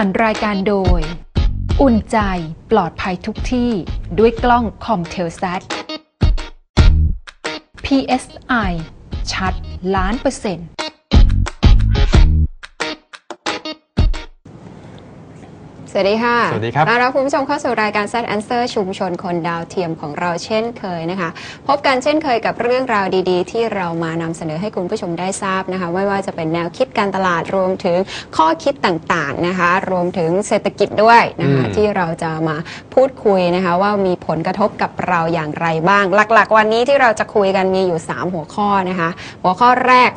รรค์รายการโดย อุ่นใจปลอดภัยทุกที่ด้วยกล้องคอมเทลซัต PSI ชัดล้านเปอร์เซ็นต์ สวัสดีค่ะสวัสดีครับต้อนรับคุณผู้ชมเข้าสู่รายการ Set Answer ชุมชนคนดาวเทียมของเราเช่นเคยนะคะ พบกันเช่นเคยกับเรื่องราวดีๆ ที่เรามานำเสนอให้คุณผู้ชมได้ทราบนะคะ ไม่ว่าจะเป็นแนวคิดการตลาดรวมถึงข้อคิดต่างๆนะคะ รวมถึงเศรษฐกิจด้วยนะคะอืมที่เราจะมาพูดคุยนะคะ ว่ามีผลกระทบกับเราอย่างไรบ้าง หลักๆ วันนี้ที่เราจะคุยกันมีอยู่ 3 หัวข้อนะคะ หัวข้อแรก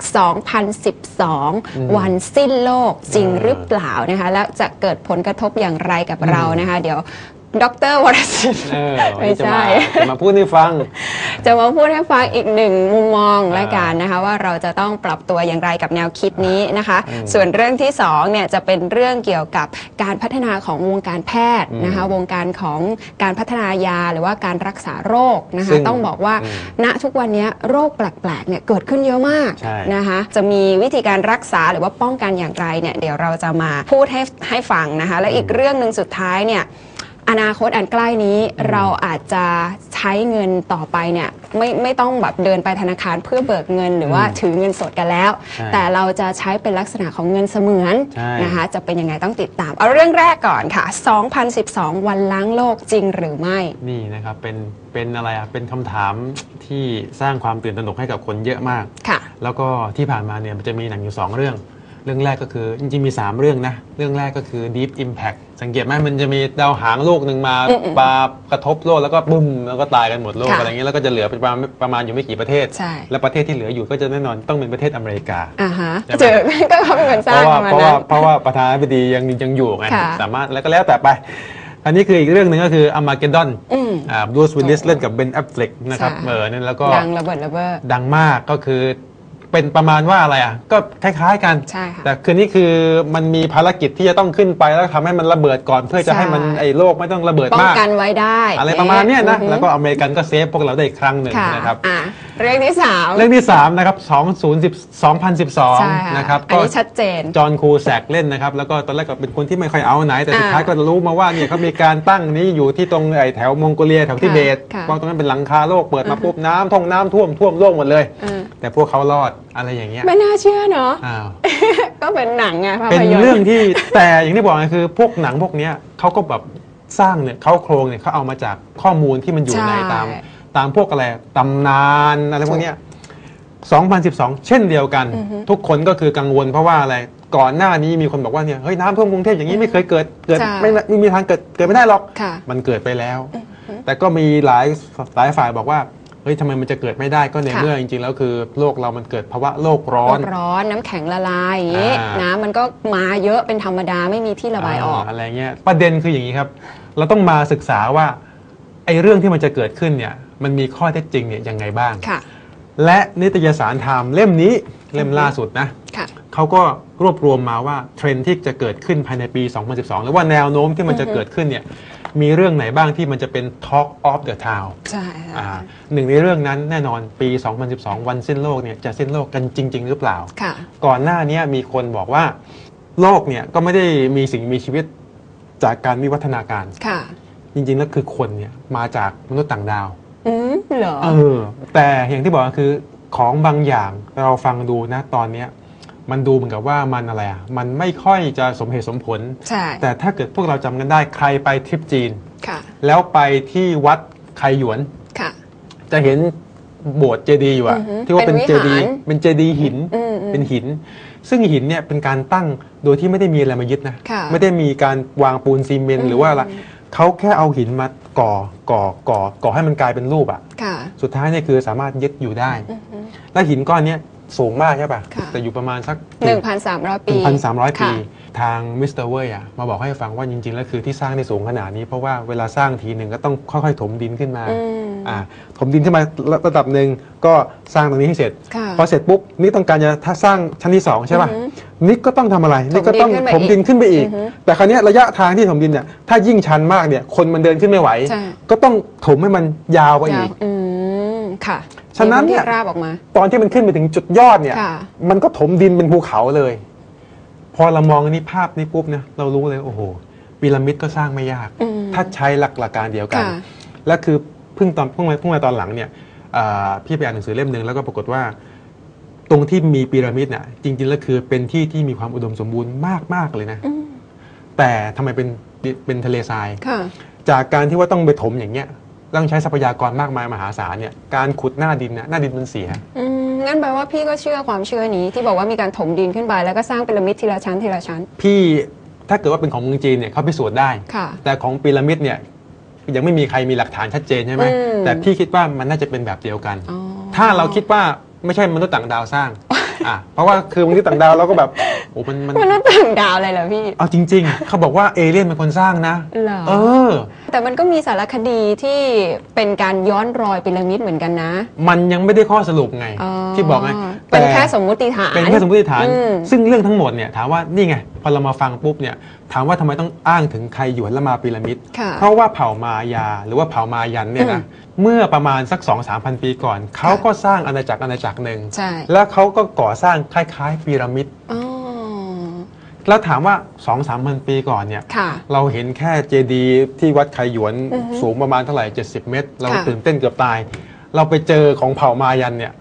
2012 วันสิ้นโลกจริงหรือเปล่านะคะแล้วจะเกิดผลกระทบอย่างไรกับเรานะคะ เดี๋ยว ดรวรศิลป์เออไม่จะใช่มาจะมาพูดให้ฟัง จะมาพูดให้ฟังอีกหนึ่งมุมมองและกันนะคะ ว่าเราจะต้องปรับตัวอย่างไรกับแนวคิดนี้นะคะ อืมส่วนเรื่องที่สองเนี่ยจะเป็นเรื่องเกี่ยวกับการพัฒนาของวงการแพทย์นะคะ วงการของการพัฒนายาหรือว่าการรักษาโรคนะซึ่คะงต้องบอกว่าอืมณทุกวันนี้โรคแปลกๆเนี่ยเกิดขึ้นเยอะมากใช่ นะคะ จะมีวิธีการรักษาหรือว่าป้องกันอย่างไรเนี่ยเดี๋ยวเราจะมาพูดให้ให้ฟังนะคะ และอีกเรื่องหนึ่งสุดท้ายเนี่ย อนาคตอันใกล้นี้เราอาจจะใช้เงินต่อไปเนี่ยไม่ไม่ต้องแบบเดินไปธนาคารเพื่อเบิกเงิน หรือว่าอืมถือเงินสดกันแล้วใช่แต่เราจะใช้เป็นลักษณะของเงินเสมือนใช่นะคะจะเป็นยังไงต้องติดตาม เอาเรื่องแรกก่อนค่ะ 2012 วันล้างโลกจริงหรือไม่ นี่นะครับเป็นเป็นอะไรอะเป็นคำถามที่สร้างความตื่นตระหนกให้กับคนเยอะมากค่ะ แล้วก็ที่ผ่านมาเนี่ยมันจะมีหนังอยู่ 2 เรื่อง เรื่องแรกก็คือจริงๆมี 3 เรื่องนะเรื่องแรกก็คือ Deep Impact สังเกตไหมมันจะมีดาวหางโลกหนึ่งมาอืมๆปากระทบโลกแล้วก็บุ้มแล้วก็ตายกันหมดโลกค่ะอะไรเงี้ยแล้วก็จะเหลือเป็นประมาณประมาณอยู่ไม่กี่ประเทศ ใช่ และประเทศที่เหลืออยู่ก็จะแน่นอนต้องเป็นประเทศอเมริกา อ่าฮะใช่ไหม เจอ ก็เขาเป็นคนสเพร้างราะว่ามาเพราะนั้ว่าน เพราะว่าประธานาธิบดียังยังอยู่ไงค่ะ สามารถแล้วก็แล้วแต่ไป อันนี้คืออีกเรื่องหนึ่งก็คืออ r มาเกดดอนอืม อ่าบรูซวิลลิสเล่นกับเบนแอฟเฟล็กนะครับใช่ เออนั่นแล้วก็ดังระเบิดระเบ้อ ดังมากก็คือ เป็นประมาณว่าอะไรอะก็คล้ายๆกันใช่ค่ะแต่คือนี่คือมันมีภารกิจที่จะต้องขึ้นไปแล้วทำให้มันระเบิดก่อน เพื่อจะให้มันใช่ไอ้โลกไม่ต้องระเบิดป้องมากกันไว้ได้ อะไรประมาณเนี้ยนะอือฮึแล้วก็อเมริกันก็เซฟพวกเราได้อีกครั้งหนึ่งค่ะนะครับอะเรื่องที่สามเรื่องที่ 3 นะครับ 2010ใช่ค่ะ2012 นะครับอันนี้ชัดเจน จอห์นคูแซกเล่นนะครับ แล้วก็ตอนแรกก็เป็นคนที่ไม่ค่อยเอาไหน แต่สุดอ่าท้ายก็รู้มาว่าเนี่ยเขามีการตั้งนี้อยู่ที่ตรงไอ้แถวมองโกเลียแถวทิเบตค่ะเพราะตรงนั้นเป็นหลังคาโลกเปิดมาปุ๊บน้ำท่องน้ำท่วมท่วมโลกหมดเลยอืมแต่พวกเขารอดอะไรอย่างเงี้ยไม่น่าเชื่อเนาะอ้าวก็เป็นหนังไงภาเป็นพยนตร์เรื่องที่แต่อย่างที่บอกไงคือพวกหนังพวกเนี้ยเขาก็แบบสร้างเนี่ยเขาโครงเนี่ยเขาเอามาจากข้อมูลที่มันอยู่ใช่ในตาม ตามพวกอะไรตำนานอะไรพวกเนี้ย2012 เช่นเดียวกัน ทุกคนก็คือกังวลเพราะว่าอะไรก่อนหน้านี้มีคนบอกว่าเนี่ยเฮ้ยน้ำท่วมกรุงเทพอย่างนี้ไม่เคยเกิดเกิดใช่ไม่ไม่มีทางเกิดเกิดไม่ได้หรอก ค่ะ มันเกิดไปแล้ว แต่ก็มีหลายหลายฝ่ายบอกว่า เฮ้ยทำไมมันจะเกิดไม่ได้ก็ในค่ะเมื่อจริงๆแล้วคือโลกเรามันเกิดภาวะโลกร้อโลนกร้อนน้ำแข็งละลายอย่างนี้อ่าน้ำมันก็มาเยอะเป็นธรรมดาไม่มีที่ระบายออกอะไรเงี้ยประเด็นคืออย่างนี้ครับ เราต้องมาศึกษาว่าไอ้เรื่องที่มันจะเกิดขึ้นเนี่ยมันมีข้อเท็จจริงเนี่ยยังไงบ้างค่ะและนิตยสารไทม์เล่มนี้เล่มล่าสุดนะค่ะเขาก็รวบรวมมาว่าเทรนด์ที่จะเกิดขึ้นภายในปี 2012 หรือว่าแนวโน้มที่มันจะเกิดขึ้นเนี่ย มีเรื่องไหนบ้างที่มันจะเป็น Talk of the Town ใช่อ่าค่ะหนึ่งในเรื่องนั้นแน่นอนปี 2012 วันสิ้นโลกเนี่ยจะสิ้นโลกกันจริง ๆ หรือเปล่า ค่ะ ก่อนหน้านี้มีคนบอกว่า โลกเนี่ยก็ไม่ได้มีสิ่งมีชีวิตจากการวิวัฒนาการ ค่ะ จริง ๆ แล้วคือคนเนี่ยมาจากมนุษย์ต่างดาว อืมเหรอ เออแต่อย่างที่บอกก็คือของบางอย่างเราฟังดูนะตอนเนี้ย มันดูเหมือนกับว่ามันอะไรอะมันไม่ค่อยจะสมเหตุสมผล ใช่ แต่ถ้าเกิดพวกเราจำกันได้ใครไปทริปจีน ค่ะ แล้วไปที่วัดไคหยวน ค่ะ จะเห็นโบสถ์เจดีย์อยู่อะอือฮึที่ว่าเป็นเป็นเจวิหารดีย์เป็นเจดีย์หิน อืมอืม เป็นหิน ซึ่งหินเนี่ยเป็นการตั้งโดยที่ไม่ได้มีอะไรมายึดนะค่ะไม่ได้มีการวางปูนซีเมนต์หรือว่าอะไรเขาแค่เอาหินมาก่อก่อก่อก่อให้มันกลายเป็นรูปอะค่ะ สุดท้ายเนี่ยคือสามารถยึดอยู่ได้และหินก้อนเนี้ยสูงมากใช่ปะค่ะ แต่อยู่ประมาณสักหนึ่งพันสามร้อยปี 1,300 ปีค่ะทางมิสเตอร์เวยอะมาบอกให้ฟังว่าจริง ๆ แล้วคือที่สร้างได้สูงขนาดนี้ เพราะว่าเวลาสร้างทีหนึ่งก็ต้องค่อยๆ ถมดินขึ้นมาอืมอ่าถมดินขึ้นมาระดับหนึ่งก็สร้างตรงนี้ให้เสร็จค่ะพอเสร็จปุ๊บนี่ต้องการจะถ้าสร้างชั้นที่ 2 ใช่ป่ะอือฮึนี่ก็ต้องทำอะไรนี่ก็ต้องถถมมดิดินนขึ้ขึ้นนไปไปอีอีกกอือฮึแต่คราวเนี้ยระยะทางที่ถมดินเนี่ยถ้ายิ่งชันมากเนี่ยคนมันเดินขึ้นไม่ไหวใช่ก็ต้องถมให้มันยาวไปอียาวกอืม ค่ะฉะนั้นเนี่ยมีพื้ที่ราบออกมา ตอนที่มันขึ้นไปถึงจุดยอดเนี่ยค่ะมันก็ถมดินเป็นภูเขาเลย พอเรามองอันนี้ภาพนี้ปุ๊บเนี่ยเรารู้เลยโอ้โหพีระมิดก็สร้างไม่ยากอืมถ้าใช้หลักหลักการเดียวกันค่ะและคือเพิ่งตอนเพิ่งมาเพิ่งมาตอนหลังเนี่ยอ่าพี่ไปอ่านหนังสือเล่มหนึ่งแล้วก็ปรากฏว่า ตรงที่มีพีระมิดน่ะจริงๆแล้วคือเป็นที่ที่มีความอุดมสมบูรณ์มากๆเลยนะอืมแต่ทำไมเป็นเป็นทะเลทรายค่ะจากการที่ว่าต้องไปถมอย่างเงี้ย ต้องใช้ทรัพยากรมากมายมหาศาลเนี่ยการขุดหน้าดินน่ะหน้าดินมันเสีย อืมงั้นแปลว่าพี่ก็เชื่อความเชื่อนี้ที่บอกว่ามีการถมดินขึ้นไปแล้วก็สร้างพีระมิดทีละชั้นทีละชั้น พี่ถ้าเกิดว่าเป็นของเมืองจีนเนี่ยเขาพิสูจน์ได้ ค่ะ แต่ของพีระมิดเนี่ยยังไม่มีใครมีหลักฐานชัดเจนใช่ไหมอืม แต่พี่คิดว่ามันน่าจะเป็นแบบเดียวกัน อ๋อ ถ้าเราคิดว่าไม่ใช่มนุษย์ต่างดาวสร้างอะเพราะว่าคือมนุษย์ต่างดาวเราก็แบบโอ้มันมัน มนุษย์ต่างดาวเลยเหรอพี่ เอาจริง ๆ เขาบอกว่าเอเลี่ยนเป็นคนสร้างนะ เหรอ เออ แต่มันก็มีสารคดีที่เป็นการย้อนรอยพีระมิดเหมือนกันนะ มันยังไม่ได้ข้อสรุปไงอ๋อที่บอกไงเป็นต่แค่สมมุติฐานเป็นแค่สมมติฐานอืมซึ่งเรื่องทั้งหมดเนี่ยถามว่านี่ไงพอเรามาฟังปุ๊บเนี่ยถามว่าทำไมต้องอ้างถึงไคหยวนและมาพีระมิดค่ะเพราะว่าเผ่ามายาหรือว่าเผ่ามายันเนี่ยนะเมื่อประมาณสัก 2 3 0 0 0 ปีก่อน เขาก็สร้างอาณาจักรอาณาจักรหนึ่งใช่แล้วเขาก็ก่อสร้างคล้ายๆพีระมิดอ๋อ แล้วถามว่า2 3 0 0 0ปีก่อนเนี่ยค่ะ เราเห็นแค่เจดีย์ที่วัดไคหยวนอือฮึสูงประมาณเท่าไหร่ 70 เมตร เราค่ะ ตื่นเต้นเกือบตาย เราไปเจอของเผ่ามายันเนี่ย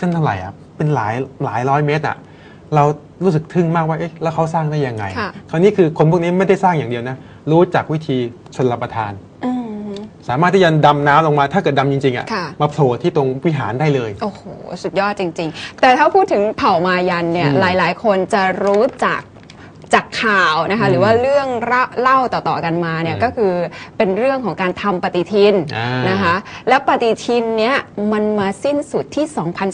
นั่นเท่าไหร่อะเป็นหลายหลายร้อยเมตรอะเรารู้สึกทึ่งมากว่าเอ๊ะแล้วเขาสร้างได้ยังไง ค่ะ คราวนี้คือคนพวกนี้ไม่ได้สร้างอย่างเดียวนะรู้จักวิธีชนรับประทาน อืม สามารถที่จะดำน้ำลงมาถ้าเกิดดำจริงๆอะค่ะมาโผล่ที่ตรงวิหารได้เลย โอ้โห สุดยอดจริง ๆ แต่ถ้าพูดถึงเผ่ามายันเนี่ย อืมหลายๆ คนจะรู้จัก จากข่าวนะคะอืมหรือว่าเรื่องเล่าเล่าต่อๆกันมาเนี่ยอืมก็คือเป็นเรื่องของการทำปฏิทินอ่านนะคะแล้วปฏิทินเนี้ยมันมาสิ้นสุดที่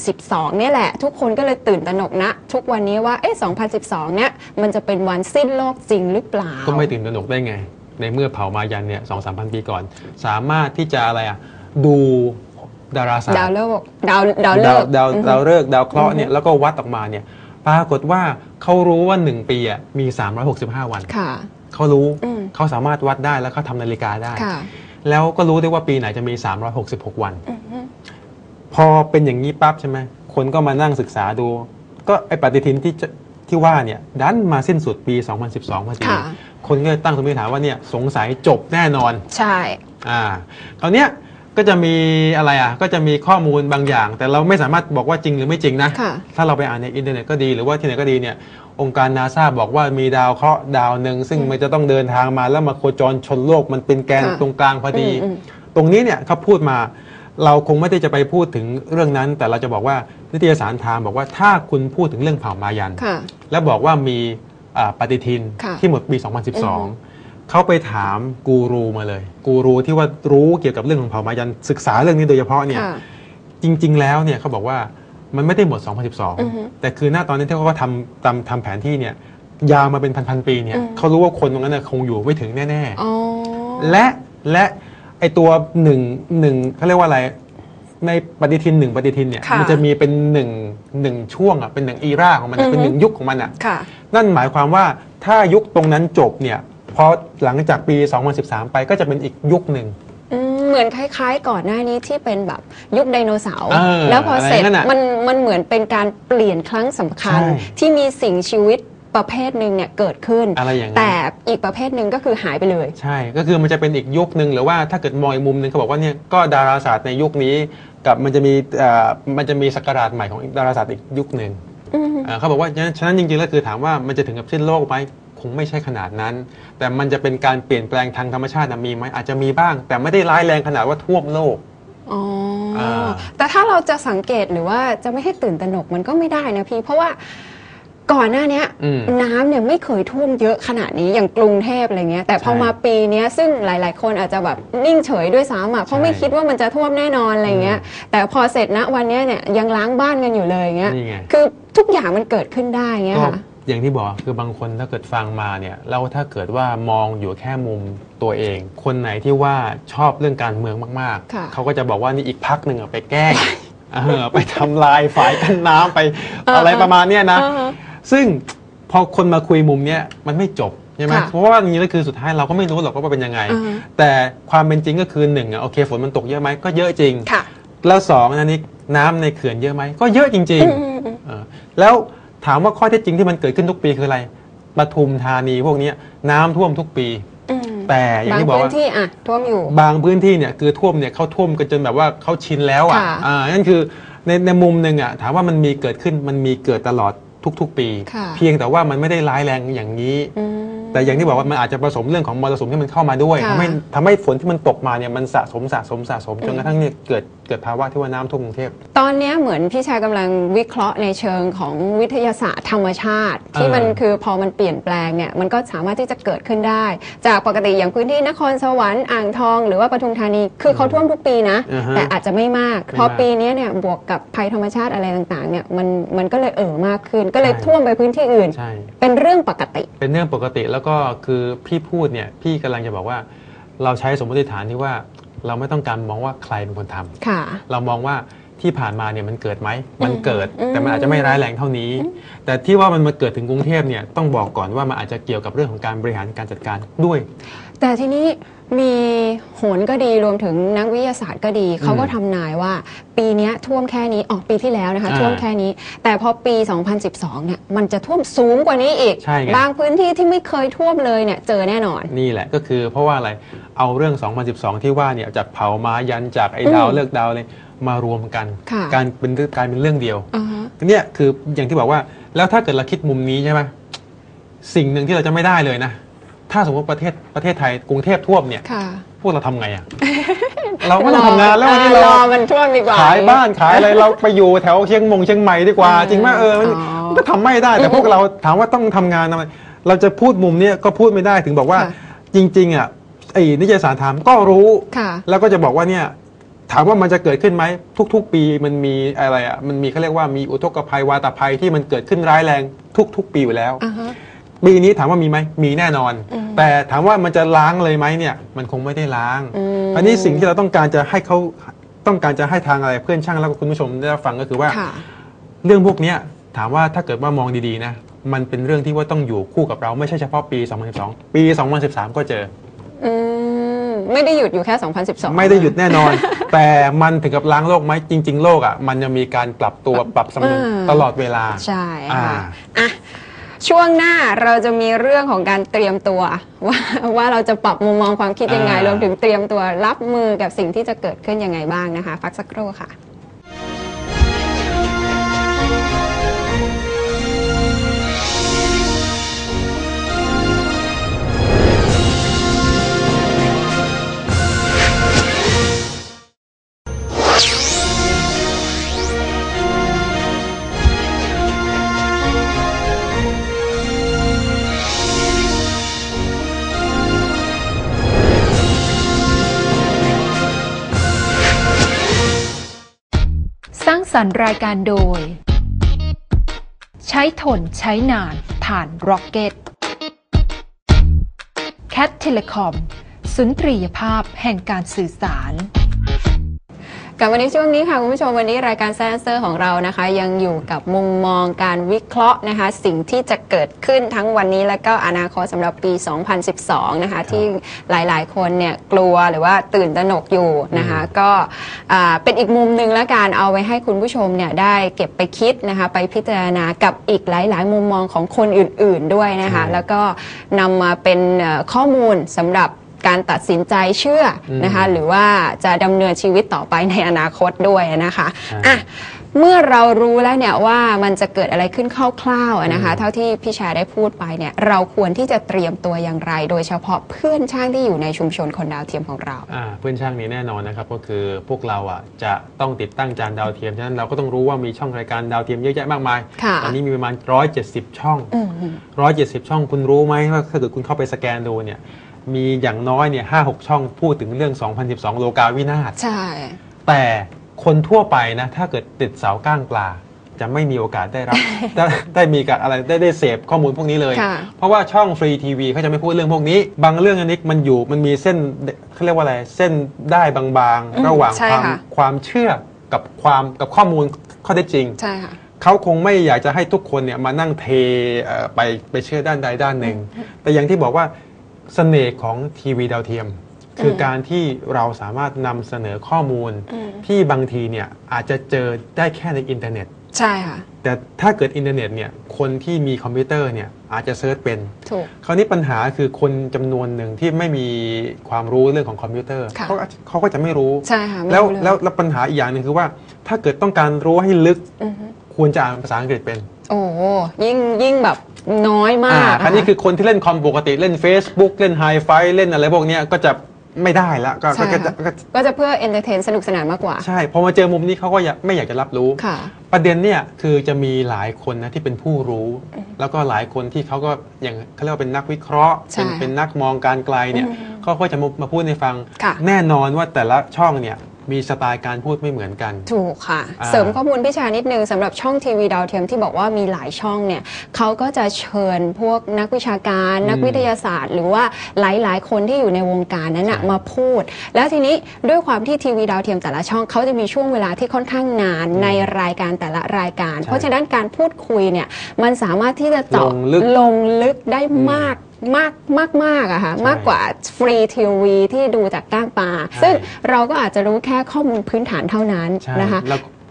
2012 เนี่ยแหละ ทุกคนก็เลยตื่นตระหนกนะ ทุกวันนี้ว่าเอ๊ะ2012 เนี่ยมันจะเป็นวันสิ้นโลกจริงหรือเปล่า ก็ไม่ตื่นตระหนกได้ไง ในเมื่อเผ่ามายันเนี่ยสองสามพันปีก่อน สามารถที่จะอะไรอะดูดาราศาสตดาวร์เลิกษ์ดาวดาวเลิดาวกษ์ดาวอือฮึดาวฤกษ์ดาวเคราะห์เนี่ยแล้วก็วัดออกมาเนี่ย ปรากฏว่าเขารู้ว่า 1 ปีอะมี 365 วันค่ะเขารู้อืมเขาสามารถวัดได้แล้วเขาทำนาฬิกาได้ค่ะแล้วก็รู้ได้ว่าปีไหนจะมี 366 วันอือฮึพอเป็นอย่างนี้ปั๊บใช่ไหมคนก็มานั่งศึกษาดู ก็ไอปฏิทินที่จะที่ว่าเนี่ยดันมาสิ้นสุดปี 2012พอดีค่ะคนก็เลยตั้งสมมติฐานว่าเนี่ยสงสัยจบแน่นอน ใช่ อ่าคราวเนี้ย ก็จะมีอะไรอะ ก็จะมีข้อมูลบางอย่าง แต่เราไม่สามารถบอกว่าจริงหรือไม่จริงนะ ค่ะ ถ้าเราไปอ่านในอินเทอร์เน็ตก็ดีหรือว่าที่ไหนก็ดีเนี่ย องค์การนาซาบอกว่ามีดาวเคราะห์ดาวหนึ่งซึ่งมันจะต้องเดินทางมาแล้วมาโคจรชนโลกมันเป็นแกนค่ะ ตรงกลางพอดี อืมตรงนี้เนี่ยเขาพูดมาเราคงไม่ได้จะไปพูดถึงเรื่องนั้น แต่เราจะบอกว่านิตยสารไทม์บอกว่าถ้าคุณพูดถึงเรื่องเผ่ามายันค่ะ แล้วบอกว่ามีอ่าปฏิทินค่ะที่หมดปี อือฮึ2012 เขาไปถามกูรูมาเลย กูรูที่ว่ารู้เกี่ยวกับเรื่องของเผ่ามายันศึกษาเรื่องนี้โดยเฉพาะเนี่ยค่ะ จริง ๆ แล้วเนี่ยเขาบอกว่ามันไม่ได้หมด อือฮึ2012 แต่คือหน้าตอนนี้ที่เขาก็ทำทำทำแผนที่เนี่ยยาวมาเป็นพันๆปีเนี่ยอืม เขารู้ว่าคนตรงนั้นนะคงอยู่ไม่ถึงแน่อ๋อๆและและไอตัวหนึ่งหนึ่งเขาเรียกว่าอะไร ในปฏิทินหนึ่งปฏิทินเนี่ยค่ะมัจะมีเป็นหนึ่งหนึ่งช่วงอะเป็นหนึ่งอีราของมันอะอือฮึ เป็นหนึ่งยุคของมันอะค่ะ นั่นหมายความว่าถ้ายุคตรงนั้นจบเนี่ย พอหลังจากปี 2013 ไปก็จะเป็นอีกยุคหนึ่ง อืมเหมือนคล้าย ๆ ก่อนหน้านี้ที่เป็นแบบยุคไดโนเสาร์เออแล้วพอเสร็จอะไรนั่นน่ะมันมันเหมือนเป็นการเปลี่ยนครั้งสำคัญ ใช่ ที่มีสิ่งชีวิตประเภทหนึ่งเนี่ยเกิดขึ้น อะไรอย่างนั้นแต่อีกประเภทหนึ่งก็คือหายไปเลย ใช่ก็คือมันจะเป็นอีกยุคหนึ่งหรือว่าถ้าเกิดมองอีกมุมหนึ่งเขาบอกว่าเนี่ยก็ดาราศาสตร์ในยุคนี้ กับมันจะมีเอ่อมันจะมีสกราชใหม่ของดาราศาสตร์อีกยุคหนึ่งอืมอ่าเขาบอกว่าฉะนั้นฉะนั้นจริงๆแล้วคือถามว่ามันจะถึงกับสิ้นโลกไหม คงไม่ใช่ขนาดนั้น แต่มันจะเป็นการเปลี่ยนแปลงทางธรรมชาตินะมีไหมอาจจะมีบ้าง แต่ไม่ได้ร้ายแรงขนาดว่าท่วมโลกอ๋ออาแต่ถ้าเราจะสังเกตหรือว่าจะไม่ให้ตื่นตระหนกมันก็ไม่ได้นะพี่เพราะว่าก่อนหน้าเนี้ยอืมน้ำเนี่ยไม่เคยท่วมเยอะขนาดนี้อย่างกรุงเทพอะไรเงี้ยแต่พอใช่มาปีเนี้ยซึ่งหลาย ๆ คนอาจจะแบบนิ่งเฉยด้วยซ้ำอะเพราะใช่ไม่คิดว่ามันจะท่วมแน่นอนอะไรเงี้ย แต่พอเสร็จนะวันเนี้ยเนี่ยยังล้างบ้านกันอยู่เลยเงี้ยนี่ไงคือทุกอย่างมันเกิดขึ้นได้เงี้ยก็ค่ะ อย่างที่บอกคือบางคนถ้าเกิดฟังมาเนี่ยแล้วถ้าเกิดว่ามองอยู่แค่มุมตัวเอง คนไหนที่ว่าชอบเรื่องการเมืองมากค่ะ ๆ เขาก็จะบอกว่านี่อีกพักหนึ่งอะไปแกล้งเออไปทำลายฝ่ายกันน้ำไปอะไรประมาณเนี้ยนะ อ่าฮะซึ่งพอคนมาคุยมุมเนี้ยมันไม่จบใช่ไหมค่ะเพราะว่าอย่างนี้ก็คือสุดท้ายเราก็ไม่รู้หรอกว่าเป็นยังไง อ่าฮะ แต่ความเป็นจริงก็คือหนึ่งอะโอเคฝนมันตกเยอะไหมก็เยอะจริง ค่ะ แล้วสองอันนี้น้ำในเขื่อนเยอะไหมก็เยอะจริงอืมอืมอืม ๆเออแล้ว ถามว่าข้อเท็จจริงที่มันเกิดขึ้นทุกปีคืออะไรปทุมธานีพวกเนี้ยน้ำท่วมทุกปีอืมแต่อย่างบางที่บอกพื้นว่าที่อะท่วมอยู่ บางพื้นที่เนี่ยคือท่วมเนี่ยเขาท่วมกันจนแบบว่าเขาชินแล้วอะค่ะอ่านั่นคือในในมุมหนึ่งอะถามว่ามันมีเกิดขึ้นมันมีเกิดตลอดทุก ๆ ปีค่ะเพียงแต่ว่ามันไม่ได้ร้ายแรงอย่างนี้อืม แต่อย่างที่บอกว่ามันอาจจะผสมเรื่องของมรสุมที่มันเข้ามาด้วยค่ะ ทำให้ทำให้ฝนที่มันตกมาเนี่ยมันสะสมสะสมสะสมจนกระทั่งเนี่ยเกิดเกิดภาวะที่ว่าน้ำท่วมกรุงเทพ ตอนเนี้ยเหมือนพี่ชายกำลังวิเคราะห์ในเชิงของวิทยาศาสตร์ธรรมชาติ ที่เออมันคือพอมันเปลี่ยนแปลงเนี่ยมันก็สามารถที่จะเกิดขึ้นได้ จากปกติอย่างพื้นที่นครสวรรค์อ่างทอง หรือว่าปทุมธานีคือเขาท่วมทุกปีนะ อ่าฮะแต่อาจจะไม่มาก ไม่พอมากปีเนี้ยเนี่ยบวกกับภัยธรรมชาติอะไรต่างๆเนี่ยมันมันก็เลยเอ่อมากขึ้น ก็เลยใช่ ท่วมไปพื้นที่อื่น ใช่ เป็นเรื่องปกติ เป็นเรื่องปกติแล้วก็คือพี่พูดเนี่ยพี่กำลังจะบอกว่า เราใช้สมมติฐานที่ว่าเราไม่ต้องการมองว่าใครเป็นคนทำค่ะเรามองว่าที่ผ่านมาเนี่ยมันเกิดไหมมันเกิดอืม แต่มันอาจจะไม่ร้ายแรงเท่านี้ แต่ที่ว่ามันมาเกิดถึงกรุงเทพเนี่ยต้องบอกก่อนว่ามันอาจจะเกี่ยวกับเรื่องของการบริหารการจัดการด้วย แต่ทีนี้ มีโหนก็ดีรวมถึงนักวิทยาศาสตร์ก็ดี เขาก็ทำนายว่า ปีเนี้ยท่วมแค่นี้ออกปีที่แล้วนะคะอ่าท่วมแค่นี้ แต่พอปี 2012 เนี่ยมันจะท่วมสูงกว่านี้อีก ใช่ไง บางพื้นที่ที่ไม่เคยท่วมเลยเนี่ยเจอแน่นอน นี่แหละก็คือเพราะว่าอะไรเอาเรื่อง 2012 ที่ว่าเนี่ยจากเผามายันจากไอ้อืมดาวเลิกดาวเลยมารวมกัน ค่ะ การเป็นการเป็นเรื่องเดียว อ่าฮะ เนี่ยคืออย่างที่บอกว่าแล้วถ้าเกิดเราคิดมุมนี้ใช่ไหมสิ่งหนึ่งที่เราจะไม่ได้เลยนะ ถ้าสมมติประเทศประเทศไทยกรุงเทพท่วมเนี่ย ค่ะ พวกเราทำไงอะเราก็ต้องทำงานแล้ววันนี้รเราอมันท่วมดีกว่า ขายบ้านขายอะไรเราไปอยู่แถวเชียงมงเชียงใหม่ดีกว่าเออจริงไหมเออมันอ๋อมันก็ทำไม่ได้แต่พวกเราถามว่าต้องทำงานทำไมเราจะพูดมุมเนี้ยก็พูดไม่ได้ถึงบอกว่าค่ะจริงๆอะไอ้นิตยสารถามก็รู้ ค่ะ แล้วก็จะบอกว่าเนี่ยถามว่ามันจะเกิดขึ้นไหมทุก ๆ ปีมันมีอะไรอะมันมีเขาเรียกว่ามีอุทกภัยวาตภัยที่มันเกิดขึ้นร้ายแรงทุก ๆ ปีอยู่แล้ว อ่าฮะ ปีนี้ถามว่ามีไหมมีแน่นอนอืมแต่ถามว่ามันจะล้างเลยไหมเนี่ย มันคงไม่ได้ล้างอืมอันนี้สิ่งที่เราต้องการจะให้เขาต้องการจะให้ทางอะไรเพื่อนช่างแล้วก็คุณผู้ชมได้รับฟังก็คือว่าค่ะเรื่องพวกเนี้ยถามว่าถ้าเกิดว่ามองดีๆนะมันเป็นเรื่องที่ว่าต้องอยู่คู่กับเราไม่ใช่เฉพาะปี 2012 ปี 2013 ก็เจออืมไม่ได้หยุดอยู่แค่ 2012 ไม่ได้หยุดแน่นอน แต่มันถึงกับล้างโลกไหมจริง ๆ โลกอะมันยังมีการปรับตัวปรับสมดุลอ่าตลอดเวลา ใช่อ่าค่ะอะ ช่วงหน้าเราจะมีเรื่องของการเตรียมตัวว่าว่าเราจะปรับมุมมองความคิดยังไง อ่ารวมถึงเตรียมตัวรับมือกับสิ่งที่จะเกิดขึ้นยังไงบ้างนะคะฟักสักครู่ค่ะ สร้ารรค์รายการโดย ใช้ทนใช้นานผ่านร็อกเก็ตแคทเทเลคอมสุนทรียภาพแห่งการสื่อสาร กลับมาในช่วงนี้ค่ะคุณผู้ชมวันนี้รายการแซนเซอร์ของเรานะคะ ยังอยู่กับมุมมองการวิเคราะห์นะคะ สิ่งที่จะเกิดขึ้นทั้งวันนี้และก็อนาคตสำหรับปี 2012 นะคะ ที่หลายๆ คนเนี่ยกลัวหรือว่าตื่นตระหนกอยู่นะคะ ก็อ่าเป็นอีกมุมหนึ่งและการเอาไว้ให้คุณผู้ชมเนี่ยได้เก็บไปคิดนะคะ ไปพิจารณากับอีกหลาย ๆ มุมมองของคนอื่น ๆด้วยนะคะใช่แล้วก็นำมาเป็นเอ่อข้อมูลสำหรับ การตัดสินใจเชื่อนะคะหรือว่าจะดำเนินชีวิตต่อไปในอนาคตด้วยนะคะใช่อะเมื่อเรารู้แล้วเนี่ยว่ามันจะเกิดอะไรขึ้นคร่าวๆอะนะคะ เท่าที่พี่ชาได้พูดไปเนี่ยเราควรที่จะเตรียมตัวอย่างไร โดยเฉพาะเพื่อนช่างที่อยู่ในชุมชนคนดาวเทียมของเรา อ่าเพื่อนช่างนี้แน่นอนนะครับก็คือพวกเราอะจะต้องติดตั้งจานดาวเทียมฉะนั้นเราก็ต้องรู้ว่ามีช่องรายการดาวเทียมเยอะแยะมากมายค่ะ ตอนนี้มีประมาณ 170 ช่อง อืม 170 ช่องคุณรู้ไหมว่าถ้าเกิดคุณเข้าไปสแกนดูเนี่ย มีอย่างน้อยเนี่ยห้าหกช่องพูดถึงเรื่อง 2012 โลกาวินาศใช่ แต่คนทั่วไปนะ ถ้าเกิดติดเสาก้างปลา จะไม่มีโอกาสได้รับ ได้ได้มีการอะไรได้ได้เสพข้อมูลพวกนี้เลย ค่ะ เพราะว่าช่องฟรีทีวีเขาจะไม่พูดเรื่องพวกนี้ บางเรื่องอันนี้มันอยู่มันมีเส้นเขาเรียกว่าอะไรเส้นได้บางอืมๆ ระหว่างใช่ความค่ะ ความเชื่อกับความกับข้อมูลข้อเท็จจริง ใช่ค่ะ เขาคงไม่อยากจะให้ทุกคนเนี่ยมานั่งเทเอ่อไปไปเชื่อด้านใดด้านหนึ่ง แต่อย่างที่บอกว่า เสน่ห์ของทีวีดาวเทียม คืออมการที่เราสามารถนำเสนอข้อมูลอืมที่บางทีเนี่ยอาจจะเจอได้แค่ในอินเทอร์เน็ต ใช่ค่ะ แต่ถ้าเกิดอินเทอร์เน็ตเนี่ยคนที่มีคอมพิวเตอร์เนี่ยอาจจะเซิร์ชเป็น ถูก คราวนี้ปัญหาคือคนจำนวนหนึ่งที่ไม่มีความรู้เรื่องของคอมพิวเตอร์ค่ะ เขาก็เขาก็จะไม่รู้ ใช่ค่ะไม่แล้วรู้เยแล้วแล้วปัญหาอีกอย่างหนึ่งคือว่า ถ้าเกิดต้องการรู้ให้ลึกอือฮึ ควรจะอ่านภาษาอังกฤษเป็น โอ้โหยิ่งยิ่งแบบน้อยมาอ่าก อันนี้คือคนที่เล่นคอมปกติเล่น Facebook เล่นไฮไฟเล่นอะไรพวกเนี้ยก็จะไม่ได้ละก็ใช่ก็จะค่ะก็ก็จะเพื่อเอนเตอร์เทนสนุกสนานมากกว่า ใช่พอมาเจอมุมนี้เขาก็อยากไม่อยากจะรับรู้ ค่ะ ประเด็นเนี่ยคือจะมีหลายคนนะที่เป็นผู้รู้ แล้วก็หลายคนที่เขาก็อย่างเขาเรียกว่าเป็นนักวิเคราะห์ ใช่เป็นเป็นนักมองการไกลเนี่ยอืมเขาก็จะมามาพูดในฟังค่ะ แน่นอนว่าแต่ละช่องเนี่ย มีสไตล์การพูดไม่เหมือนกัน ถูกค่ะ อ่า เสริมข้อมูลพิชานิดนึงสำหรับช่องทีวีดาวเทียมที่บอกว่ามีหลายช่องเนี่ยเขาก็จะเชิญพวกนักวิชาการ นักวิทยาศาสตร์ หรือว่าหลายๆ คนที่อยู่ในวงการนั้นนะใช่มาพูด แล้วทีนี้ด้วยความที่ทีวีดาวเทียมแต่ละช่องเขาจะมีช่วงเวลาที่ค่อนข้างนานในรายการแต่ละรายการใช่เพราะฉะนั้นการพูดคุยเนี่ยมันสามารถที่จะเจาะลงลึก ลงลึกได้มาก มากมากมากอะค่ะใช่มากกว่าฟรีทีวีที่ดูจากก้างปลาใช่ซึ่งเราก็อาจจะรู้แค่ข้อมูลพื้นฐานเท่านั้นใช่นะคะ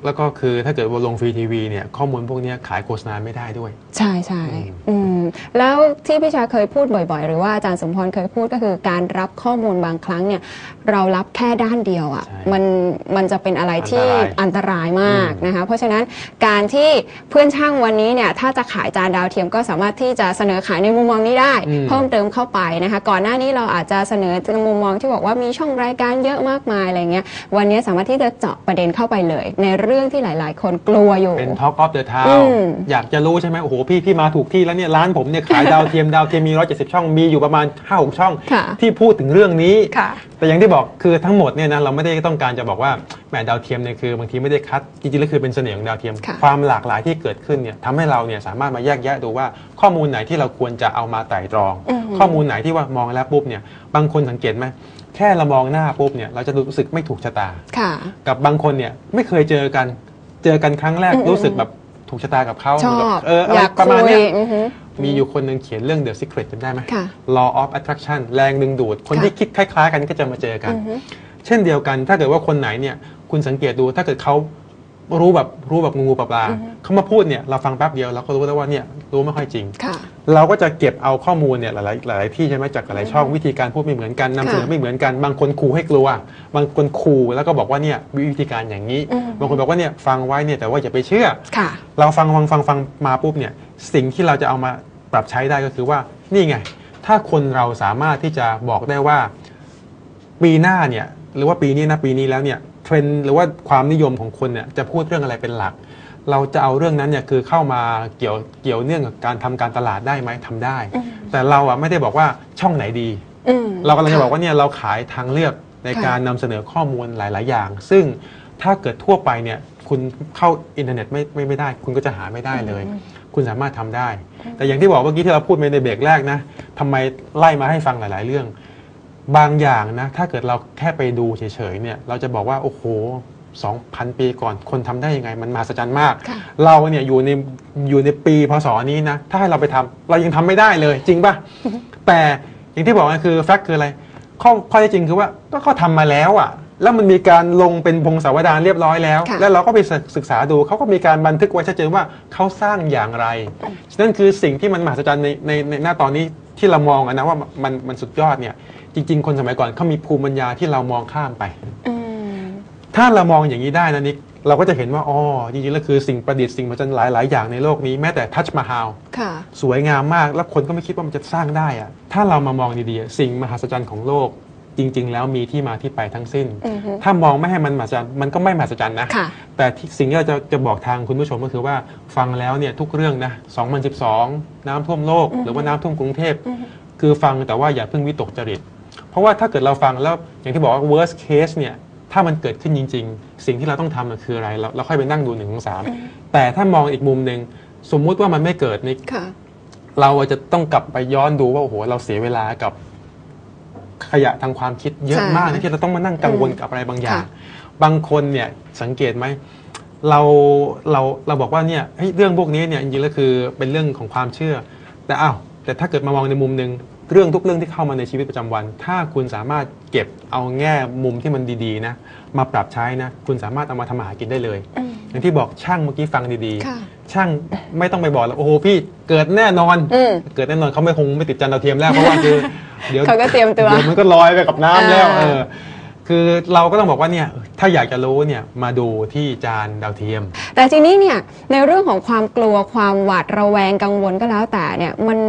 แล้วแล้วก็คือถ้าเกิดว่าลงฟรีทีวีเนี่ยข้อมูลพวกเนี้ยขายโฆษณาไม่ได้ด้วย ใช่ใช่อืมอืมแล้วที่พี่ชาเคยพูดบ่อยๆ หรือว่าอาจารย์สมพรเคยพูดก็คือการรับข้อมูลบางครั้งเนี่ยเรารับแค่ด้านเดียวอะ่ะใช่มันมันจะเป็นอะไรที่อัอันนตตรารายยมากอืม นะคะเพราะฉะนั้นการที่เพื่อนช่างวันนี้เนี่ยถ้าจะขายจานดาวเทียมก็สามารถที่จะเสนอขายในมุมมองนี้ได้อืมเพิ่มเติมเข้าไปนะคะก่อนหน้านี้เราอาจจะเสนอในมุมมองที่บอกว่ามีช่องรายการเยอะมากมายอะไรเงี้ยวันนี้สามารถที่จะเจาะประเด็นเข้าไปเลย ในเรื่องที่หลาย ๆ คนกลัวอยู่ เป็น Talk of the อื Town มอยากจะรู้ใช่ไหมโอ้โหพี่พี่มาถูกที่แล้วเนี่ยร้านผมเนี่ยขายดาวเทียมดาวเทียมมี 170 ช่องมีอยู่ประมาณ 5-6 ช่อง ค่ะ ที่พูดถึงเรื่องนี้ ค่ะ แต่อย่างที่บอกคือทั้งหมดเนี่ยนะเราไม่ได้ต้องการจะบอกว่าแหมดาวเทียมเนี่ยคือบางทีไม่ได้คัดจริงๆแล้วคือเป็นเสน่ห์ของดาวเทียม ค่ะความหลากหลายที่เกิดขึ้นเนี่ยทำให้เราเนี่ยสามารถมาแยกแยะดูว่าข้อมูลไหนที่เราควรจะเอามาไต่ตรอง อืม ข้อมูลไหนที่ว่ามองแล้วปุ๊บเนี่ยบางคนสังเกตไหม แค่เรามองหน้าปุ๊บเนี่ยเราจะรู้สึกไม่ถูกชะตา ค่ะ กับบางคนเนี่ยไม่เคยเจอกัน เจอกันครั้งแรกอืมรู้สึกแบบถูกชะตากับเขาชอบเอออะไรอยากประมาณคุยเนี้ยอือฮึมีอยู่คนหนึ่งเขียนเรื่อง The Secret จำได้ไหม ค่ะ Law of Attraction แรงดึงดูด คนค่ะ ที่คิดคล้ายๆ กันก็จะมาเจอกัน อือฮึ เช่นเดียวกันถ้าเกิดว่าคนไหนเนี่ยคุณสังเกตดูถ้าเกิดเขารู้แบบรู้แบบงูปลาปลาอือฮึ เขามาพูดเนี่ยเราฟังแป๊บเดียวเราก็รู้แล้วว่าเนี่ยรู้ไม่ค่อยจริง ค่ะ เราก็จะเก็บเอาข้อมูลเนี่ยหลายๆหลายๆที่ใช่ไหมจากหลายๆช่องวิธีการพูดไม่เหมือนกันนำเสนอค่ะไม่เหมือนกันบางคนขู่ให้กลัว บางคนขู่แล้วก็บอกว่าเนี่ยมีวิธีการอย่างนี้อืมบางคนบอกว่าเนี่ยฟังไว้เนี่ยแต่ว่าอย่าไปเชื่อค่ะเราฟังฟังฟังฟังมาปุ๊บเนี่ยสิ่งที่เราจะเอามาปรับใช้ได้ก็คือว่านี่ไง ถ้าคนเราสามารถที่จะบอกได้ว่าปีหน้าเนี่ยหรือว่าปีนี้นะปีนี้แล้วเนี่ยเทรนด์หรือว่าความนิยมของคนเนี่ยจะพูดเรื่องอะไรเป็นหลัก เราจะเอาเรื่องนั้นเนี่ยคือเข้ามาเกี่ยวเกี่ยวเนื่องกับการทำการตลาดได้ไหมทำได้อืมแต่เราอะไม่ได้บอกว่าช่องไหนดี อืม เรากำลังจะบอกว่าเนี่ยเราขายทางเลือกในค่ะ การนำเสนอข้อมูลหลาย ๆ อย่าง ซึ่งถ้าเกิดทั่วไปเนี่ยคุณเข้าอินเทอร์เน็ตไม่ไม่ไม่ได้ คุณก็จะหาไม่ได้เลย คุณสามารถทำได้ แต่อย่างที่บอกเมื่อกี้ที่เราพูดไปในเบรกแรกนะทำไมไล่มาให้ฟังหลาย ๆ เรื่อง บางอย่างนะถ้าเกิดเราแค่ไปดูเฉย ๆ เนี่ยเราจะบอกว่าโอ้โห 2,000 ปีก่อนคนทำได้ยังไง มันมหัศจรรย์มากค่ะเราเนี่ยอยู่ในอยู่ในปีพศนี้นะ ถ้าให้เราไปทำเรายังทำไม่ได้เลยจริงป่ะแต่อย่างที่บอกก็คือแฟกต์คืออะไรข้อข้อเท็จจริงคือว่าก็เขาทำมาแล้วอะ แล้วมันมีการลงเป็นพงศาวดารเรียบร้อยแล้วค่ะแล้วเราก็ไปศึกษาดูเขาก็มีการบันทึกไว้ชัดเจนว่าเขาสร้างอย่างไรฉะนั้นคือสิ่งที่มันมหัศจรรย์ในในในหน้าตอนนี้ที่เรามองอะนะว่ามันมันสุดยอดเนี่ยจริง ๆ คนสมัยก่อนเขามีภูมิปัญญาที่เรามองข้ามไปอืม ถ้าเรามองอย่างนี้ได้นะนิกเราก็จะเห็นว่าอ๋อจริงๆแล้วคือสิ่งประดิษฐ์สิ่งมหัศจรรย์หลายๆอย่างในโลกนี้แม้แต่ทัชมาฮาลค่ะ สวยงามมากแล้วคนก็ไม่คิดว่ามันจะสร้างได้อะถ้าเรามามองดีๆ สิ่งมหัศจรรย์ของโลก จริง ๆ แล้วมีที่มาที่ไปทั้งสิ้น อือฮึ ถ้ามองไม่ให้มันมหัศจรรย์มันก็ไม่มหัศจรรย์นะ ค่ะ แต่ที่สิ่งที่เราจะจะบอกทางคุณผู้ชมก็คือว่าฟังแล้วเนี่ยทุกเรื่องนะ 2012 น้ำท่วมโลก หรือว่าน้ำท่วมกรุงเทพ คือฟังแต่ว่าอย่าเพิ่งวิตกจริต เพราะว่าถ้าเกิดเราฟังแล้วอย่างที่บอกว่า worst case เนี่ย ถ้ามันเกิดขึ้นจริง ๆ สิ่งที่เราต้องทำมันคืออะไรเราเราค่อยไปนั่งดูหนึ่งของสามแต่ถ้ามองอีกมุมหนึ่งสมมุติว่ามันไม่เกิดนี่ค่ะ เราจะต้องกลับไปย้อนดูว่าโอ้โหเราเสียเวลากับขยะทางความคิดเยอะใช่มากนะที่เราต้องมานั่งกังวลกับอะไรบางอย่าง ค่ะ บางคนเนี่ยสังเกตไหมเราเราเราบอกว่าเนี่ยเฮ้ยเรื่องพวกนี้เนี่ยจริงๆแล้วคือเป็นเรื่องของความเชื่อ แต่อ้าวแต่ถ้าเกิดมามองในมุมหนึ่ง เรื่องทุกเรื่องที่เข้ามาในชีวิตประจำวัน ถ้าคุณสามารถเก็บเอาแง่มุมที่มันดีๆนะมาปรับใช้นะคุณสามารถเอามาทำอาหากินได้เลย อืม อย่างที่บอกช่างเมื่อกี้ฟังดีค่ะ ๆ ช่างไม่ต้องไปบอกแล้วโอ้โหพี่เกิดแน่นอน อืม เกิดแน่นอนเขาไม่คงไม่ติดจันทร์ดาวเทียมแล้วเพราะว่าคือ เดี๋ยวเขาก็เตรียมตัวเดี๋ยวมันก็ลอยไปกับน้ำแล้วอ่าเออ คือเราก็ต้องบอกว่าเนี่ยถ้าอยากจะรู้เนี่ยมาดูที่จานดาวเทียม แต่ทีนี้เนี่ยในเรื่องของความกลัวความหวาดระแวงกังวลก็แล้วแต่เนี่ยมัน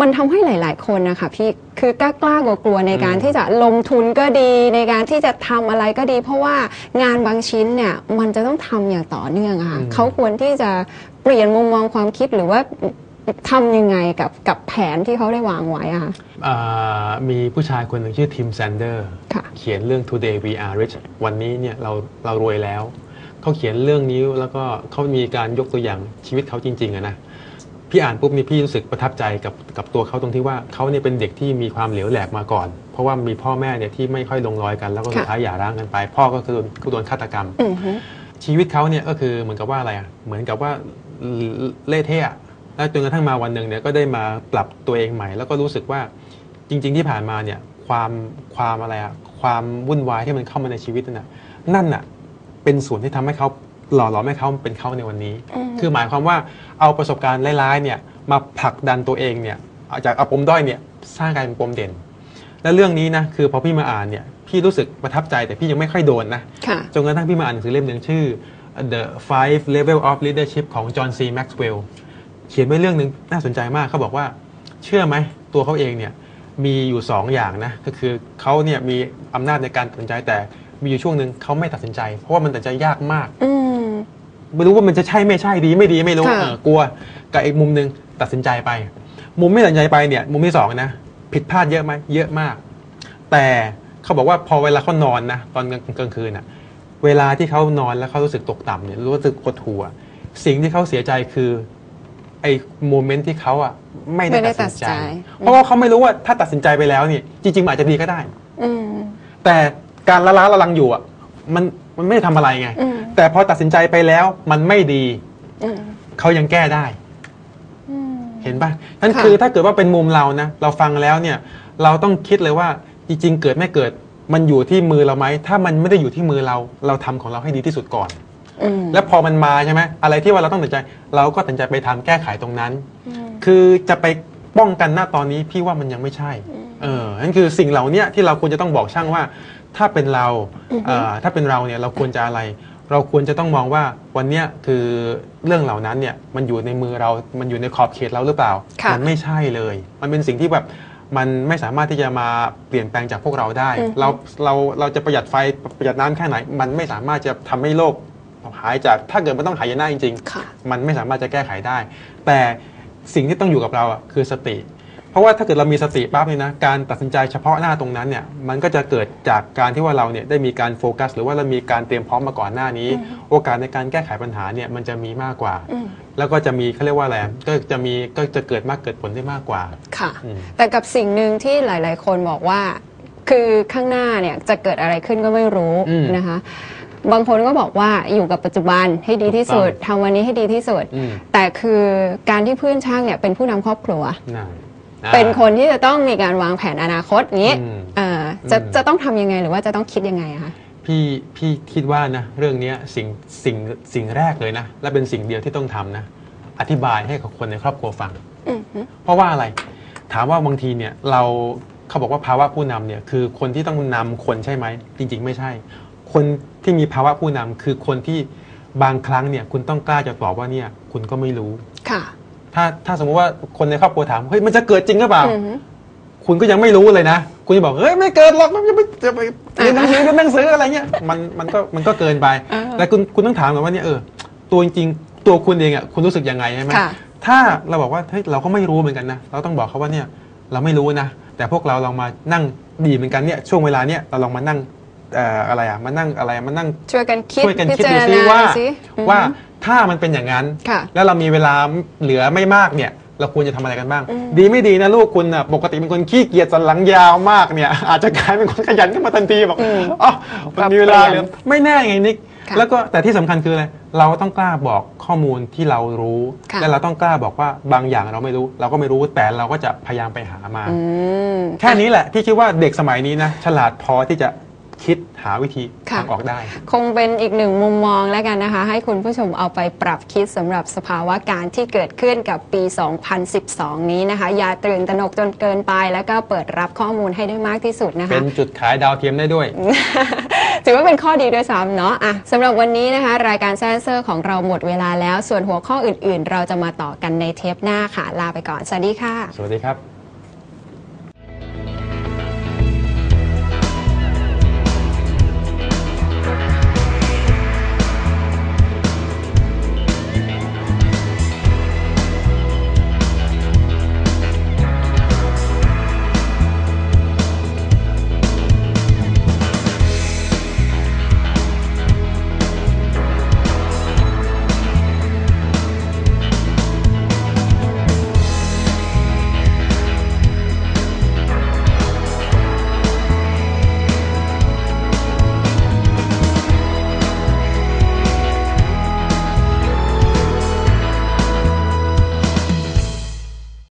มันทำให้หลาย ๆ คนนะคะพี่คือกล้ากล้ากลัวกลัวๆในการอืมที่จะลงทุนก็ดีในการที่จะทำอะไรก็ดี เพราะว่างานบางชิ้นเนี่ยมันจะต้องทำอย่างต่อเนื่องอะค่ะเขาควรที่จะเปลี่ยนมุมมองความคิดหรือว่า ทำยังไงกับกับแผนที่เขาได้วางไว้อะค่ะอ่ามีผู้ชายคนหนึ่งชื่อทิมแซนเดอร์ค่ะเขียนเรื่อง Today We Are Rich วันนี้เนี่ยเราเรารวยแล้ว เขาเขียนเรื่องนี้แล้วก็เขามีการยกตัวอย่างชีวิตเขาจริงๆอะนะพี่อ่านปุ๊บนี่พี่รู้สึกประทับใจกับกับตัวเขาตรงที่ว่าเขาเนี่ยเป็นเด็กที่มีความเหลวแหลกมาก่อน เพราะว่ามีพ่อแม่เนี่ยที่ไม่ค่อยลงรอยกัน แล้วก็สุดค่ะท้ายหย่าร้างกันไป พ่อก็คือโดนโดนฆาตกรรมอือฮึชีวิตเขาเนี่ยก็คือเหมือนกับว่าอะไรอะเหมือนกับว่าเละเทะอะ แล้วจนกระทั่งมาวันหนึ่งเนี่ยก็ได้มาปรับตัวเองใหม่ แล้วก็รู้สึกว่าจริง ๆ ที่ผ่านมาเนี่ยความความอะไรอะความวุ่นวายที่มันเข้ามาในชีวิตนั่นน่ะนั่นน่ะเป็นส่วนที่ทำให้เขาหล่อหลอมให้เขาเป็นเขาในวันนี้อืมคือหมายความว่าเอาประสบการณ์ร้ายๆเนี่ยมาผลักดันตัวเองเนี่ยเอาจากเอาปมด้อยเนี่ยสร้างกลายเป็นปมเด่น และเรื่องนี้นะคือพอพี่มาอ่านเนี่ยพี่รู้สึกประทับใจแต่พี่ยังไม่ค่อยโดนนะค่ะจนกระทั่งพี่มาอ่านหนังสือเล่มหนึ่งชื่อ The Five Level of Leadership ของ John C. Maxwell เขียนไว้เรื่องหนึ่งน่าสนใจมากเขาบอกว่า เชื่อไหมตัวเขาเองเนี่ยมีอยู่ 2 อย่างนะก็คือเขาเนี่ยมีอำนาจในการตัดสินใจแต่มีอยู่ช่วงหนึ่งเขาไม่ตัดสินใจ เพราะว่ามันตัดสินใจยากมากอืมไม่รู้ว่ามันจะใช่ไม่ใช่ดีไม่ดีไม่รู้ค่ะเออกลัวกับอีกมุมหนึ่งตัดสินใจไป มุมไม่ตัดสินใจไปเนี่ย มุมที่สองนะผิดพลาดเยอะไหมเยอะมาก แต่เขาบอกว่าพอเวลาเขานอนนะตอนกลางกลางคืนน่ะ เวลาที่เขานอนแล้วเขารู้สึกตกต่ำเนี่ยรู้สึกหดหัวสิ่งที่เขาเสียใจคือ ไอ้โมเมนต์ที่เขาอะไม่ได้ไม่ได้ตัดสินใจตัดสินใจ เพราะว่าเขาไม่รู้ว่าถ้าตัดสินใจไปแล้วนี่จริงๆมันอาจจะดีก็ได้ อืม แต่การละล้าละลังอยู่อะมันมันไม่ได้ทำอะไรไง อืม แต่พอตัดสินใจไปแล้วมันไม่ดีอืมเขายังแก้ได้ อืม เห็นปะนั่นค่ะ คือถ้าเกิดว่าเป็นมุมเรานะ เราฟังแล้วเนี่ย เราต้องคิดเลยว่าจริง ๆ เกิดไม่เกิด มันอยู่ที่มือเราไหม ถ้ามันไม่ได้อยู่ที่มือเรา เราทำของเราให้ดีที่สุดก่อนอืม แล้วพอมันมาใช่ไหมอะไรที่ว่าเราต้องตัดสินใจ เราก็ตัดสินใจไปทำแก้ไขตรงนั้นอืมคือจะไปป้องกันหน้าตอนนี้พี่ว่ามันยังไม่ใช่ เออนั่นคือสิ่งเหล่าเนี้ยที่เราควรจะต้องบอกช่างว่า ถ้าเป็นเราอือฮึเอ่อถ้าเป็นเราเนี่ยเราควรจะอะไร เราควรจะต้องมองว่าวันเนี้ยคือเรื่องเหล่านั้นเนี่ยมันอยู่ในมือเรา มันอยู่ในขอบเขตเราหรือเปล่าค่ะมัไม่ใช่เลย มันเป็นสิ่งที่แบบมันไม่สามารถที่จะมาเปลี่ยนแปลงจากพวกเราได้อือฮึเราเราเราจะประหยัดไฟประหยัดน้ำแค่ไหน มันไม่สามารถจะทำให้โลก หายจากถ้าเกิดมันต้องหายนะจริงๆค่ะมันไม่สามารถจะแก้ไขได้ แต่สิ่งที่ต้องอยู่กับเราอะคือสติ เพราะว่าถ้าเกิดเรามีสติปั๊บเนี่ยนะการตัดสินใจเฉพาะหน้าตรงนั้นเนี่ยมันก็จะเกิดจากการที่ว่าเราเนี่ยได้มีการโฟกัส หรือว่าเรามีการเตรียมพร้อมมาก่อนหน้านี้ โอกาสในการแก้ไขปัญหาเนี่ยมันจะมีมากกว่าอืมแล้วก็จะมีเขาเรียกว่าอะไรก็จะมีก็จะเกิดมากเกิดผลได้มากกว่าค่ะอืมแต่กับสิ่งหนึ่งที่หลาย ๆ คนบอกว่า คือข้างหน้าเนี่ยจะเกิดอะไรขึ้นก็ไม่รู้อืมนะคะ บางคนก็บอกว่าอยู่กับปัจจุบันให้ดีที่สุดถูกต้องทำวันนี้ให้ดีที่สุด อืม แต่คือการที่เพื่อนช่างเนี่ยเป็นผู้นำครอบครัว นั่นเป็นคนที่จะต้องมีการวางแผนอนาคตอย่างนี้อืมเอ่อจะอืม จะต้องทำยังไงหรือว่าจะต้องคิดยังไงอะคะ พี่พี่คิดว่านะเรื่องเนี้ยสิ่งสิ่งสิ่งแรกเลยนะ และเป็นสิ่งเดียวที่ต้องทำนะ อธิบายให้กับคนในครอบครัวฟัง อืมฮึเพราะว่าอะไร ถามว่าบางทีเนี่ยเราเขาบอกว่าภาวะผู้นำเนี่ยคือคนที่ต้องนำคนใช่ไหมจริง ๆ ไม่ใช่ คน ที่มีภาวะผู้นำคือคนที่บางครั้งเนี่ยคุณต้องกล้าจะตอบว่าเนี่ยคุณก็ไม่รู้ค่ะ ถ้าถ้าสมมติว่าคนในครอบครัวถามเฮ้ยมันจะเกิดจริงหรือเปล่าอืมฮึคุณก็ยังไม่รู้เลยนะ คุณจะบอกเฮ้ยไม่เกิดหรอกมันจะไปจะไปเรียนหนังสือเรียนหนังสืออะไรเงี้ยมันมันก็มันก็เกินไปอ่าแต่คุณคุณต้องถามก่อนว่าเนี่ยเออตัวจริงๆตัวคุณเองอะคุณรู้สึกยังไงใช่ไหมค่ะถ้าเราบอกว่าเฮ้ยเราก็ไม่รู้เหมือนกันนะเราต้องบอกเขาว่าเนี่ยเราไม่รู้นะแต่พวกเราลองมานั่งดีเหมือนกันเนี่ยช่วงเวลาเนี่ยเราลองมานั่ง เอ่ออะไรอะมานั่งอะไรอะมานั่งช่วยกันคิดช่วยกันพิคิดจารดูซิณาว่าสิอืม ว่าถ้ามันเป็นอย่างนั้น ค่ะแล้วเรามีเวลาเหลือไม่มากเนี่ย เราควรจะทำอะไรกันบ้างอืมดีไม่ดีนะลูกคุณน่ะปกติเป็นคนขี้เกียจสันหลังยาวมากเนี่ย อาจจะกลายเป็นคนขยันขึ้นมาทันทีบอกอ๋อมันมีเวลาเหลือไม่แน่ไงนิกค่ะ แล้วก็แต่ที่สำคัญคืออะไรเราต้องกล้าบอกข้อมูลที่เรารู้ ค่ะ และเราต้องกล้าบอกว่าบางอย่างเราไม่รู้ เราก็ไม่รู้แต่เราก็จะพยายามไปหามา อืม แค่นี้แหละพี่คิดว่าเด็กสมัยนี้นะฉลาดพอที่จะ คิดหาวิธีค่ะทางออกได้ คงเป็นอีกหนึ่งมุมมองแล้วกันนะคะ ให้คุณผู้ชมเอาไปปรับคิดสำหรับสภาวะการที่เกิดขึ้นกับปี 2012 นี้นะคะ อย่าตื่นตระหนกจนเกินไป แล้วก็เปิดรับข้อมูลให้ได้มากที่สุดนะคะ เป็นจุดขายดาวเทียมได้ด้วย ถือว่าเป็นข้อดีด้วยซ้ำเนาะอะสำหรับวันนี้นะคะ รายการแซนเซอร์ของเราหมดเวลาแล้วส่วนหัวข้ออื่น ๆ เราจะมาต่อกันในเทปหน้าค่ะ ลาไปก่อนสวัสดีค่ะ สวัสดีครับ